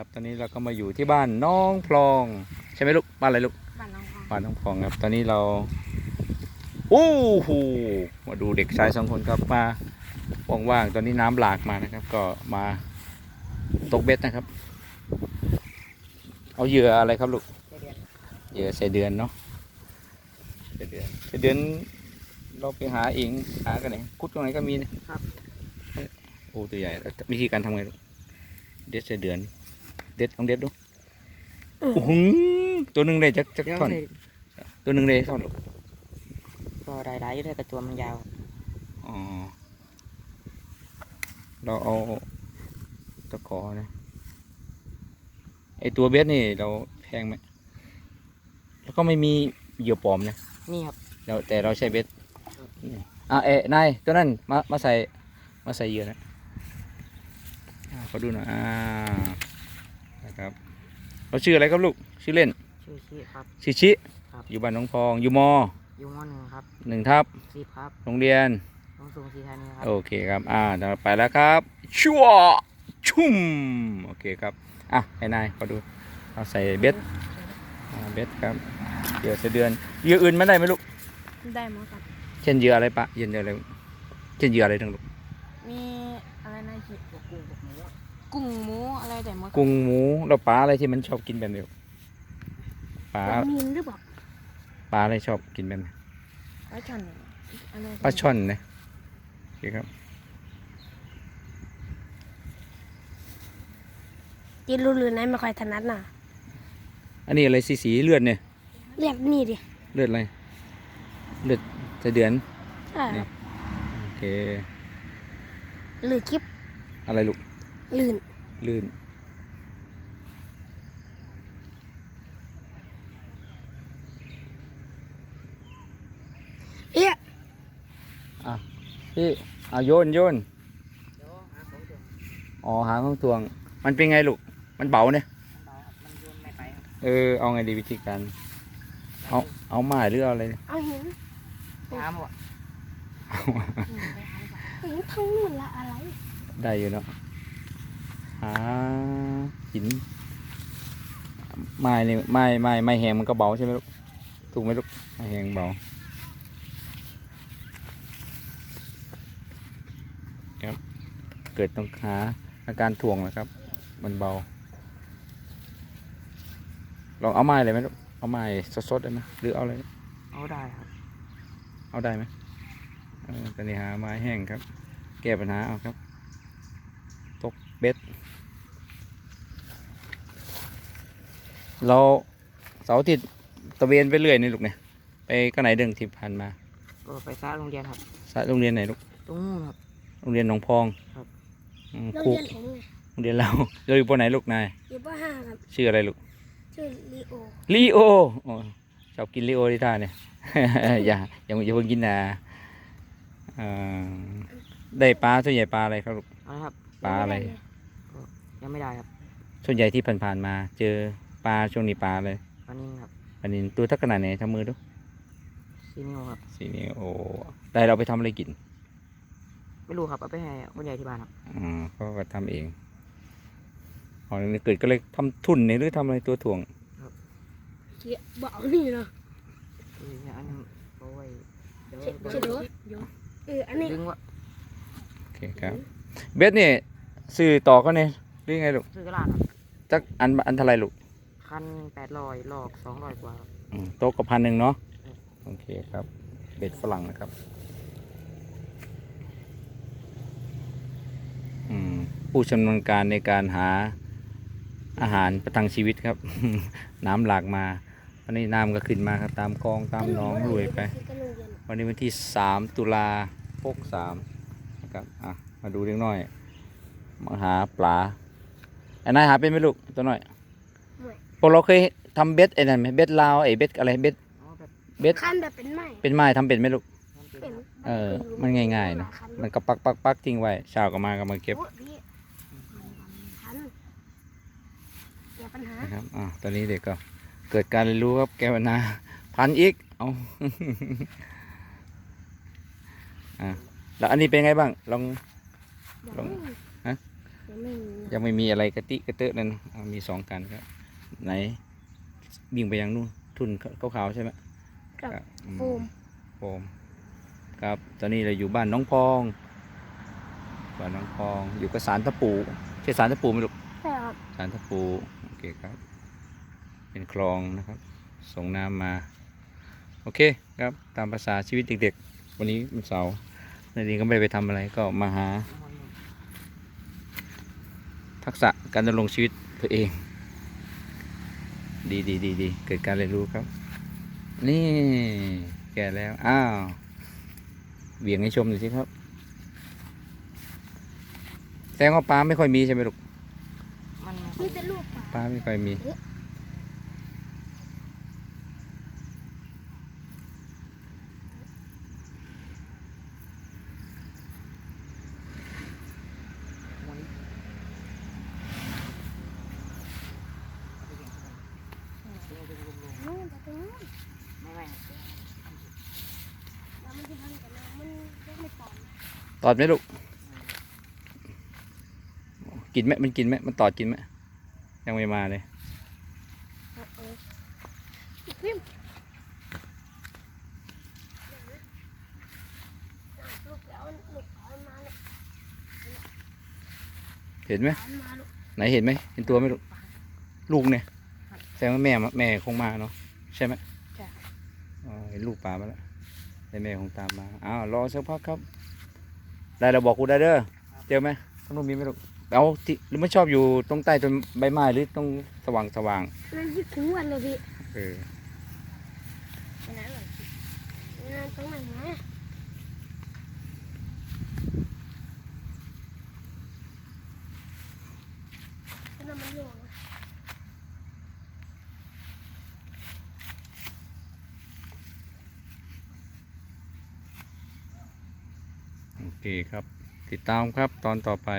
ครับตอนนี้เราก็มาอยู่ที่บ้านน้องพลอง ใช่ไหมลูกบ้านอะไรลูกบ้านน้องพองบ้านน้องพลองครับ ตอนนี้เราโอ้โหมาดูเด็กชายสองคนครับมาว่างๆตอนนี้น้ำหลากมานะครับ ก็มาตกเบ็ดนะครับ เอาเหยื่ออะไรครับลูกเหยื่อใส่เดือนเนาะใส่เดือนใส่เดือนเราไปหาเองหากันไหนคุดตรงไหนก็มีนะครับโอ้ตัวใหญ่แล้ววิธีการทำไงลูกเด็ดใส่เดือน เด็ดลองเด็ดดูโอ้โหตัวหนึ่งเลยจักจักยังท่อนเลยตัวหนึ่งเลยท่อนลูกก็ได้ได้อยู่ด้วยแต่ตัวมันยาว อ๋อ เราเอาตะขอนะ ไอตัวเบ็ดนี่เราแพงไหม แล้วก็ไม่มีเหยื่อปลอมนะนี่ครับเราแต่เราใช้เบ็ดนี่อะเอ๊ะนายตัวนั้นมามาใส่มาใส่เหยื่อนะอ่าขอดูหน่อยอ่านะ ครับเราชื่ออะไรครับลูกชื่อเล่นชื่อชีครับ ชิชิครับ อยู่บ้านหน้องพองอยู่มอยู่มหนึ่งครับหนึ่งทับสิบครับโรงเรียนน้องสูงสีธานีครับโอเคครับอ่าเดี๋ยวไปแล้วครับชั่วชุ่มโอเคครับอะให้นายขอดูเอาใส่เบ็ดอ่าเบ็ดครับเหยื่อใส่เดือนเหยื่ออื่นไม่ได้ไหมลูกได้หมดครับ เช่นเหยื่ออะไรปะเหยื่ออะไรเช่นเหยื่ออะไรทั้งลูกมีอะไรนะจิกุ้งหมู กุ้งหมูอะไรแต่หมดกุ้งหมูแล้วปลาอะไรที่มันชอบกินแบบนี้ลูกปลามีนหรือเปล่าปลาอะไรชอบกินแบบนี้ปลาช่อนอะไรปลาช่อนนะโอเคครับกินรู้หรือไหนไม่ค่อยถนัดน่ะ อันนี้อะไรสีสีๆเลือดเนี่ยเรียกนี่ดิเลือดอะไรเลือดใส่เดือนใช่ครับโอเค หรือคลิปอะไรลูกลื่น ลื่นเอ๊ะพี่เอาโยนโยนเดี๋ยวหาของตัวอ๋อหางของตวง มันเป็นไงลูก มันเบาเนี่ยมันเบาครับมันโยนไม่ไปครับเออเอาไงดีวิธีการเอาเอาไม้หรือเอาอะไรเนี่ยเอาหินถามว่าหินทั้งนู่นละอะไร ได้อยู่เนาะ หาหินไม้เนี่ยไม้ไม้ไม้แหงมันก็เบาใช่ไหมลูกถูกไหมลูกไม้แหงเบาครับเกิดต้องหาอาการถ่วงนะครับ มันเบา ลองเอาไม้เลยไหมลูกเอาไม้สดๆได้ไหมหรือเอาอะไรเอาได้ครับ เอาได้ไหมเออตอนนี้หาไม้แห้งครับ แก้ปัญหาเอาครับตก เบ็ดเราเสาร์อาทิตย์ตะเวนไปเรื่อยนี่ลูกเนี่ยไปก็ไหนเดินที่ผ่านมาก็ไปซ่าโรงเรียนครับสายโรงเรียนไหนลูกตรงนู้นครับ โรงเรียนหนองพองครับ อืมโรงครูเรียนผมไงโรงเรียนเรา เราอยู่ปไหนลูกนายอยู่ปห้าครับชื่ออะไรลูกชื่อลีโอลีโอโอ้ชอบกินลีโอที่ท่าเนี่ย อย่าอย่าอย่าเพิ่งกินนะเอ่อได้ปลาส่วนใหญ่ปลาอะไรครับลูก เอาละครับปลาอะไร ยังไม่ได้ครับส่วนใหญ่ที่ผ่านๆมา เจอปลาช่วงนี้ปลาเลยวันนี้ครับอันนี้ตัวทักขนาดไหนทำมือดูซีนิวครับสีนี้โอ้ได้เราไปทำอะไรกินไม่รู้ครับเอาไปให้คนใหญ่ที่บ้านครับอืมเขาก็ทำเองอ๋อนี่เกิดก็เลยทำทุนนี่หรือทำอะไรตัวถ่วงเกียบอกนี่เนาะเอออันนี้เอาไว้เดี๋ยวเชเชโดเอออันนี้ ดึงว่าโอเคครับ เบสนี่ซื้อต่อก็เนี่ย หรือไงลูกซื้อกระดาษครับจักอันอันเท่าไหรลูกคันแปดร้อยหลอกสองร้อยกว่าครับอืมโต๊ะกับพันหนึ่งเนาะโอเคครับเบ็ดฝรั่งนะครับ อืมผู้ชำนาญการในการหาอาหารประทังชีวิตครับ น้ำหลากมาวันนี้น้ำก็ขึ้นมาครับตามคลองตามหนองรวยไปก็โรงเรียนวันนี้วันที่ 3 ตุลา63นะครับอะมาดูเล็กน้อย มาหาปลาไอ้นายหาเป็นไหมลูกตัวน้อยพวกเราเคยทำเบ็ดไอ้นั่นไหมเบ็ดลาวไอ้เบ็ดอะไรเบ็ดอ๋อแบบเบ็ดขั้นแบบเป็นไม้เป็นไม้ทำเป็นไหมลูกนั้นเป็นเป็นเออ มันง่ายๆนะมันก็ปักปักปักทิ้งไว้เช้าก็มาก็มาเก็บโอ้พี่คันอย่าปัญหานะครับอะตอนนี้เด็กก็เกิดการเรียนรู้ครับแกวนาพันอีกเอาอะแล้วอันนี้เป็นไงบ้างลองลงฮะเดี๋ยวยัง ไม่มียังไม่มีอะไรกระติกระเตอะนั่นอ่ามีสองกันครับ ไหนวิ่งไปยังนู่นทุนขาวๆใช่ไหมกับครับอืโฟมโฟมครับ ตอนนี้เราอยู่บ้านน้องพอง บ้านน้องพอง อยู่กับสารตะปูใช่สารตะปูไหมลูกใช่ครับสารตะปู โอเคครับ เป็นคลองนะครับ ส่งน้ำมา โอเคครับ ตามภาษาชีวิตเด็กๆ วันนี้มันเสาร์นาดีก็ไม่ได้ไปทำอะไรก็มาหา ทักษะการดำรงชีวิตตัวเอง ดีดีดีดีเกิดการเรียนรู้ครับ นี่แก่แล้ว อ้าวเบี่ยงให้ชมหน่อยสิครับแสดงว่าปลาไม่ค่อยมีใช่ไหมลูกมันมีแต่ลูกปลาปลาไม่ค่อยมี นู่นแต่ตรงนู้น ไม่ไม่ แล้วมันจะทำกับน้ำมันก็ไม่ตอน ตอดไหมลูก กินไหมมันกินไหมมันตอดกินไหมยังไม่มาเลยเออเออพิมพ์ลูกแล้วลูกเอามาเลยเห็นไหมเอามาลูกไหนเห็นไหมเห็นตัวไหมลูกลูกเนี่ยแสดงว่าแม่มาแม่คงมาเนาะใช่ไหมใช่อ๋อเห็นลูกปลามาแล้วแต่แม่คงตามมาอ้าวรอสักพักครับ ได้เราบอกกูได้เด้อเจอไหมตรงนู้นมีไหมลูกเอาที่หรือไม่ชอบอยู่ตรงใต้ต้นใบไม้หรือตรงสว่างสว่างนั่นที่ถึงวันเลยพี่ๆเออไปไหนเลยนั่นตรงไหนนะนั่นมันโยน โอ เคครับ ติดตามครับตอนต่อไป